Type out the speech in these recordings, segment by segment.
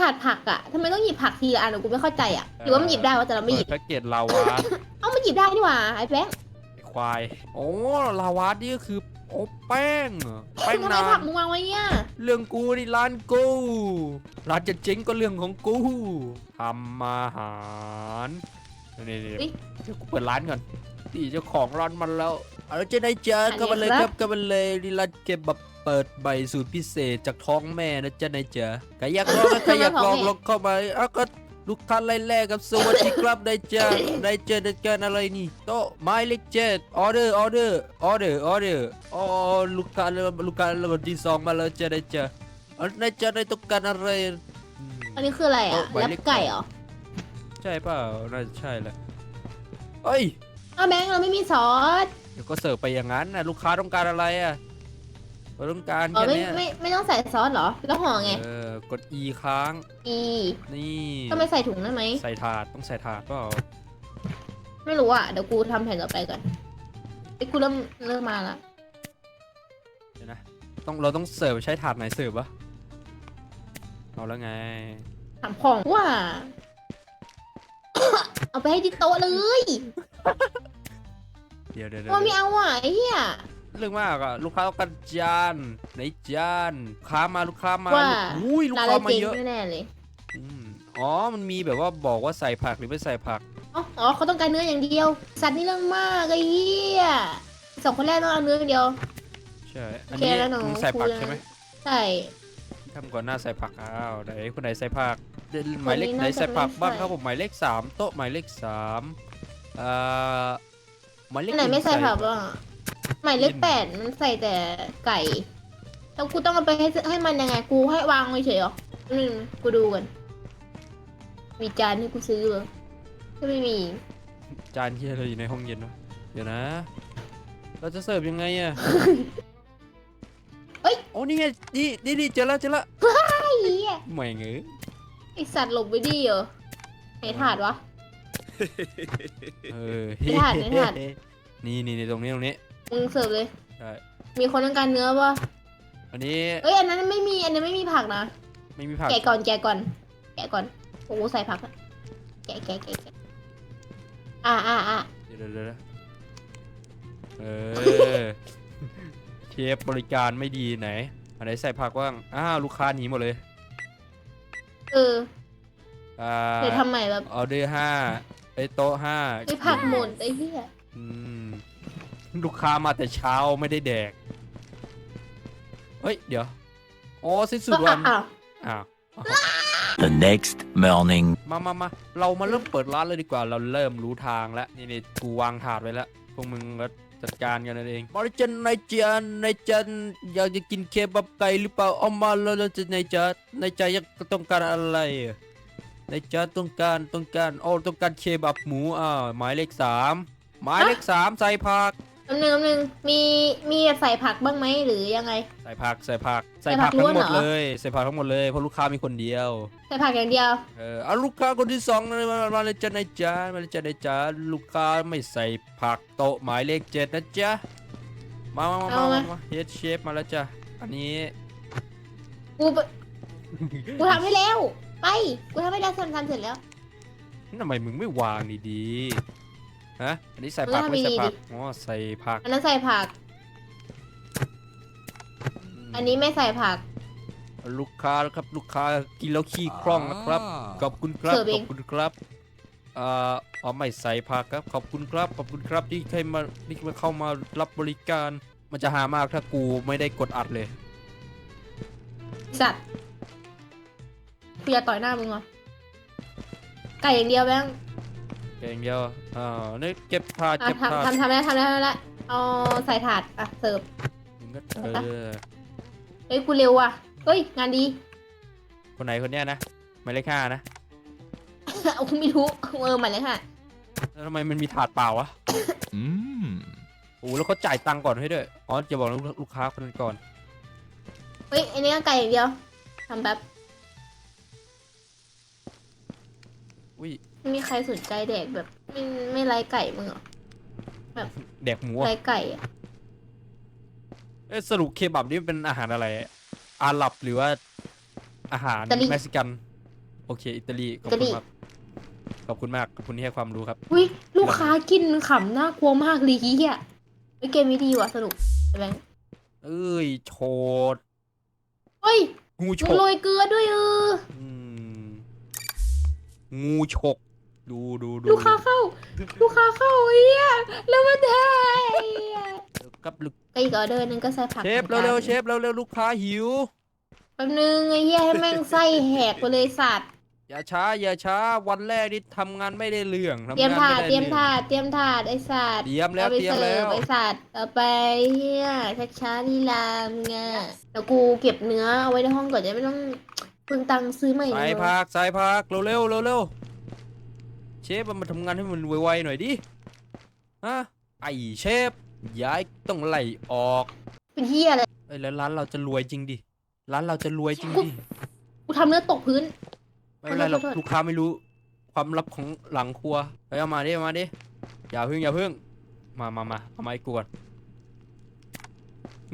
ถาดผักอะทำไมต้องหยิบผักทีละอันอะกูไม่เข้าใจอะหรือว่ามันหยิบได้วะแต่เราไม่หเปิยิดบแพ็กเกจลาวาสเอ้ามันหยิบได้นี่หว่าไอ้แบงค์ไอ้ควาย โอ้ลาวาสนี่ก็คือโอ้แป้งเหรอแป้งทำไมนาผักนมึงวางไว้เนี่ยเรื่องกูนี่ร้านกูร้านจะเจ๊งก็เรื่องของกูทำอาหารนี่นี่อุ๊ยเดี๋ยวกูเปิดร้านก่อนนี่เจ้าของร้านมันแล้วเอาแล้วเจะได้เจออันนี้ก็มาเลยคครัรับบก็มาเลยนี่ร้านเก็บแบบ เปิดใบสูตรพิเศษจากท้องแม่นะจ๊ะนายเจอใครอยากลองก็ใครอยากลองลองเข้ามาเอาก็ลูกค้าไล่แรกกับสวัสดีครับนายเจอนายเจอเด็ดกันอะไรนี่โต๊ะไม้เล็กเจ็ดออเดอร์ออเดอร์ออเดอร์ออเดอร์อ๋อลูกค้าลูกค้าระบบที่สองมาแล้วจ้ะนายเจอเอานายเจอนายต้องการอะไรอืมอันนี้คืออะไรอะโต๊ะใบแลบเล็กไก่เหรอใช่เปล่าน่าจะใช่แหละเอ้ยอ้าวแบงค์เราไม่มีซอสเดี๋ยวก็เสิร์ฟไปอย่างนั้นนะลูกค้าต้องการอะไรอะ เราต้องการอ๋อแค่ไม่เนี้ยไม่ไม่ต้องใส่ซอสเหรอ แล้วห่อไง เออกด E ค้างอีนี่ก็ไม่ใส่ถุงได้ไหม ใส่ถาดต้องใส่ถาดเปล่าไม่รู้อะเดี๋ยวกูทำแผนต่อไปก่อนไอ้ยกูเริ่มเริ่มมาละเดี๋ยวนะต้องเราต้องเสิร์ฟใช้ถาดไหนเสิร์ฟวะเอาแล้วไงถามของว่า เอาไปให้ที่โต๊ะเลยเดี๋ยวเดี๋ยวเดี๋ยวว่าไม่เอาอะไอ้เหี้ย เรื่องมากอะลูกค้าต้องการจานไหนจานลูกค้ามาลูกค้ามาว่าอุ้ยลูกร้านค้าเรามาเจ๊งเยอะแน่ๆเลยอืมอ๋อมันมีแบบว่าบอกว่าใส่ผักหรือไม่ใส่ผัก อ๋ออ๋อเขาต้องการเนื้ออย่างเดียว สัตว์นี่เรื่องมากไอ้เหี้ยสองคนแรกต้องเอาเนื้ออย่างเดียว ใช่อันโอเคนี้แล้วหนูมึงใส่ผักคุย ใช่ไหมใช่ ทำก่อนหน้าใส่ผักอ้าวไหนคนไหนใส่ผักเดี๋ยวหมายเลขคนนี้ไหนน่าจะใส่ผักบ้างไม่ใส่ ครับผมหมายเลขสามโต๊ะหมายเลขสามเอ่อหมายเลขอันไหนไม่ใส่ผักบ้างอะ หมายเลขกินแปดมันใส่แต่ไก่ แล้วกูต้องเอาไปให้ให้มันยังไง กูให้วางเฉยๆเหรออืมกูดูกัน มีจานที่กูซื้อเหรอก็ไม่มี จานที่เราอยู่ในห้องเย็นวะเดี๋ยวนะ เราจะเสิร์ฟยังไงอะเอ้ย โอ้นี่ไง นี่นี่นี่เจอแล้วเจอแล้วไอ้เหี้ยไม่เงยไอสัตว์หลบไปดิเหรอไหนถาดวะ เออไม่ทันไม่ทัน นี่นี่นี่ตรงนี้ตรงนี้ มึงเสิร์ฟเลยใช่มีคนต้องการเนื้อปะอันนี้เอ้ยอันนั้นไม่มีอันนั้นไม่มีผักนะ ไม่มีผักแกะก่อนแกะก่อน แกะก่อนโอ้โหใส่ผักอะแกะแกะแกะแกะอ่าอ่าอ่าเดี๋ยวเดี๋ยวเดี๋ยวเออ เชฟบริการไม่ดีไหนอันไหนใส่ผักบ้างอ้าวลูกค้าหนีหมดเลยเอออ่าเดี๋ยวทำใหม่แบบออเดอร์ห้าไอโต๊ะห้าไอผักหมดไอ้เหี้ยอืม ลูกค้ามาแต่เช้าไม่ได้แดก เฮ้ย เดี๋ยว อ๋อสิ้นสุดวัน อ้าวอ้าว The next morning. มามามาเรามาเริ่มเปิดร้านเลยดีกว่า เราเริ่มรู้ทางแล้ว นี่นี่กูวางถาดไว้แล้ว พวกมึงก็จัดการกันนั่นเองมาเลยจันนายจันนายจันอยากจะกินเคบับไก่หรือเปล่าเอามาแล้วแล้วจะนายจันนายจันอยากต้องการอะไรอะนายจันต้องการต้องการโอ้ต้องการเคบับหมูอ่าหมายเลขสามหมายเลขสามใส่ผัก แป๊บนึงแป๊บนึงมีมีแบบใส่ผักบ้างไหมหรือยังไง ใส่ผักใส่ผักใส่ใส่ผัผักกทั้งหมดล้วนเหรอเลยใส่ผักทั้งหมดเลยเพราะลูกค้ามีคนเดียว ใส่ผักอย่างเดียว เออเอาลูกค้าคนที่สองมามามาเลยจ้านายจ้ามาเลยจ้านายจ้าลูกค้าไม่ใส่ผักโต๊ะหมายเลขเจ็ดนะจ๊ะมามามาเอามามา มาเฮดเชฟมาแล้วจ้ะอันนี้ กูไปกูทำให้แล้ว ไป กูทำให้แล้วทำทำเสร็จแล้ว ทำไมมึงไม่วางดีๆ ฮะอันนี้ใส่ผักเออไม่ใส่ทำดีๆผักดิอ๋อใส่ผักอันนั้นใส่ผักมอันนี้ไม่ใส่ผัก ลูกค้าครับลูกค้ากินแล้วขี้คล่องนะครับขอบคุณครับเสิร์ฟขเอองบคุณครับเอ่อเอาไม่ใส่ผักครับขอบคุณครับขอบคุณครับที่ให้มาที่มาเข้ามารับบริการ มันจะหามากถ้ากูไม่ได้กดอัดเลยสัตว์กูจะต่อยหน้ามึงเหรอไก่อย่างเดียวแบงค์เก่งเดียวอ่านี่เก็บถาดอะเก็บถาดทำทำทำแล้วทำแล้วทำแล้วเอาใส่ถาดอะเสิร์ฟ มึงก็เออเฮ้ยกูเร็วว่ะเฮ้ยงานดี คนไหนคนเนี้ยนะหมายเลขห้านะเอาไม่รู้เออหมายเลยค่ะแล้วทำไมมันมีถาดเปล่าวะ Mmm. โอ้แล้วเขาจ่ายตังค์ก่อนให้ด้วยอ๋อจะบอกลูกลูกค้าคนนั้นก่อน เฮ้ยอันนี้ก็ไก่อย่างเดียวทำแบบอุ้ยไม่มีใครสนใจแดกแบบไม่ไม่ไล่ไก่มึงเหรอแดกหมูอะไล่ไก่อะเอ้ยสรุปเคบับนี่มันเป็นอาหารอะไร อาหรับหรือว่า อาหารเม็กซิกัน โอเค อิตาลี ขอบอิตาลีคุณมากขอบคุณมาก ขอบคุณที่ให้ความรู้ครับ อุ้ยลูกค้ากินขำน่ากลัวมากเลยเฮียไอ้ยเกมนี้ดีว่ะสนุกใช่ไหมเอ้ย โชดเฮ้ยงูฉมึงกโรยเกลือด้วยเอออืมงูฉก ดูดูดูลูกค้าเข้า ลูกค้าเข้าเฮียแล้วมันได้กับลูกไอ้อีกออเดอร์หนึงก็ใส่ผักเชฟเร็วๆเชฟเร็วๆลูกค้าหิว แป๊บนึงไอ้เฮียให้แม่งไส้แหกไปเลยสัตว์อย่าช้า อย่าช้าวันแรกนี่ทำงานไม่ได้เรื่องทำเตรียมงานถาดไม่ได้เตรียมองถาดเตรียมถาดไอ้สัตว์เตรียมแล้วอาไปเตรียมเสิแล้ร์ฟวไอ้สัตว์เอาไปเฮียช้าช้าๆลีลามงอะแล้วกูเก็บเนื้อเอาไว้ในห้องก่อนจะไม่ต้องเพิ่งตังค์ซื้อใหม่ใส่เลยผักใส่ผักเร็วๆเร็วๆ เชฟมันมาทำงานให้มันไวๆหน่อยดิฮะไอเชฟย้ายต้องไล่ออกเป็นเฮียอะไรเอ้ยแล้วร้านเราจะรวยจริงดิร้านเราจะรวยจริงดิกูทำเนื้อตกพื้น ไม่เป็นไรหรอกขอโทษลูกค้าไม่รู้ ความลับของหลังครัวไปเอามาดิเอามาดิอย่าพึ่งอย่าพึ่ง มามามาเอาไม้กวน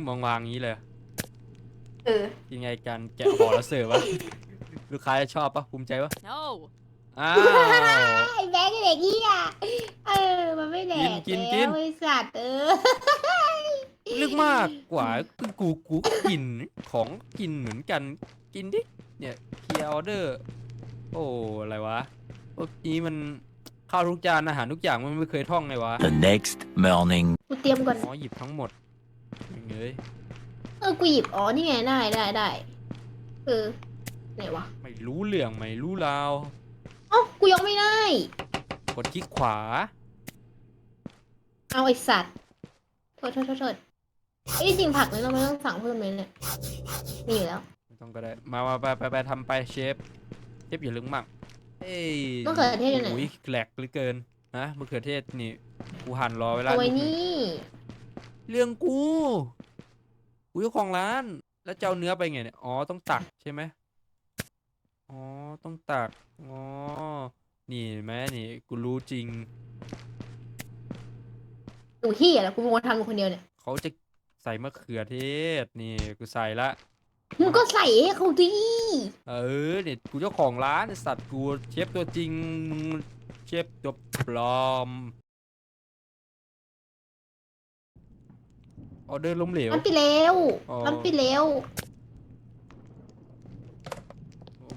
มองวางอย่างนี้เลยเออยังไงการแกะห่อแล้วเสิร์ฟวะลูกค้าจะชอบปะภูมิใจปะ No. อ้าว ไอ้แบงค์ไอ้เด็กเฮียเออ มันไม่แดกกินกิน แล้วไอ้สัตว์เออ ลึกมากกว่ากูกูก็กินของกินเหมือนกันกินดิเนี่ยเคลียร์ออเดอร์ โอ้อะไรวะพวกนี้มันข้าวทุกจานอาหารทุกอย่างมันไม่เคยท่องเลยวะ The next morning. กูเตรียมก่อน อ๋อหยิบทั้งหมดอย่างเงยเออ กูหยิบ อ๋อ นี่ไง ได้ได้ได้เออ ไหนวะ ไม่รู้เรื่องไม่รู้ราว เอ้ากูยกไม่ได้ กดคลิกขวา เอาไอสัตว์โทษโทษโทษโทษไอ้ยจริงผักเนี่ยเราไม่ต้องสั่งเพิ่มเลยเนี่ย มีอยู่แล้ว ไม่ต้องก็ได้ มามาไปไปไปทำไปเชฟ เชฟอย่าลึกมากเอ้ยมะเขือเทศอยู่ไหน โอ้ยแหลกเหลือเกินนะมะเขือเทศนี่กูหั่นรอไว้แล้เอาวไว้นี่ เรื่องกู กูเจ้าของร้าน แล้วจะเอาเนื้อไปไงเนี่ย อ๋อ ต้องตักใช่ไหม อ๋อ ต้องตัก อ๋อ นี่เห็นไหมนี่ กูรู้จริงดูเฮียแล้วกูเป็นคนทำคนเดียวเนี่ย เขาจะใส่มะเขือเทศ นี่ กูใส่ละ มึงก็ใส่ให้เขาดีเออเนี่ยกูเจ้าของร้านไอ้สัตว์กูเชฟตัวจริงมึงเชฟตัวปลอม ออเดอร์ล้มเหลวมันไปเร็วอ๋อมันไปเร็วโอ้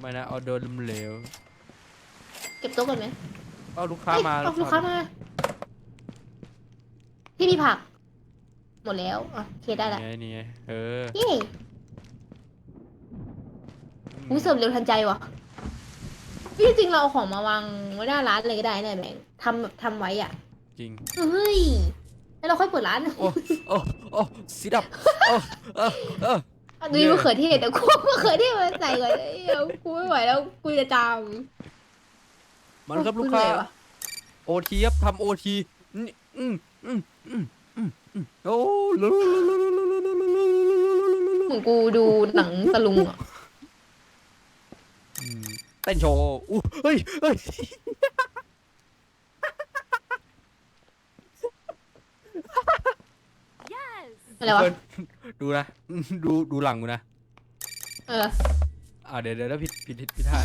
ไม่นะออเดอร์ล้มเหลวเก็บโต๊ะก่อนไหมเอาลูกค้าเอ้ยมาเอาลูกค้ามา ที่มีผัก หมดแล้วอะโอเคได้ละนี่ไงนี่ไงเออเย้กูเสิร์ฟเร็วทันใจว่ะพี่จริงเราเอาของมาวางไว้หน้าร้านเลยก็ได้นะแบงค์ทำแบบทำไว้อะจริง เฮ้ย แล้วเราค่อยเปิดร้าน โอ้ โอ้ โอ้สิดับโอ้เออเออ ดูมะเขือเทศแต่กูมะเขือเทศมาใส่ก่อนเดี๋ยวกูไม่ไหวแล้วกูจะจามมันครับโอ้ลูกค้าเหนื่อยวะโอทีครับทำโอทีนี่อืมอืมอืมอืมอืมโอ้ลุลุลุลุลุลุลุลุลุลุเหมือนกูดูหนังตะลุงอะอืมเต้นโชว์อู้เฮ้ยเฮ้ย Yes. อะไรวะเฟิร์น ดูนะ ดูดูหลังกูนะ เออ อ่าเดี๋ยวเดี๋ยวผิดผิดผิดผิดท่า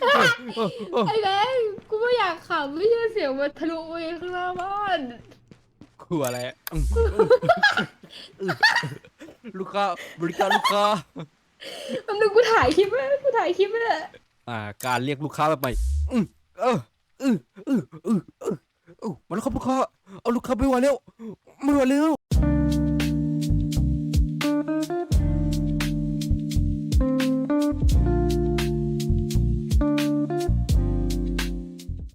โอ้โอ้โอ้ไอ้แบงค์กูไม่อยากขำไม่ใช่เสียงมันทะลุไปข้างหน้าบ้านกลัวอะไรอะอืมอืมลูกค้าบริการลูกค้า แป๊บนึงกูถ่ายคลิปไว้กูถ่ายคลิปไว้เลยอ่า การเรียกลูกค้าแบบใหม่อืมเออ อออเออเออเออมาแล้วครับลูกค้าเอาลูกค้าไปไหวแล้วไม่ไหวแล้ว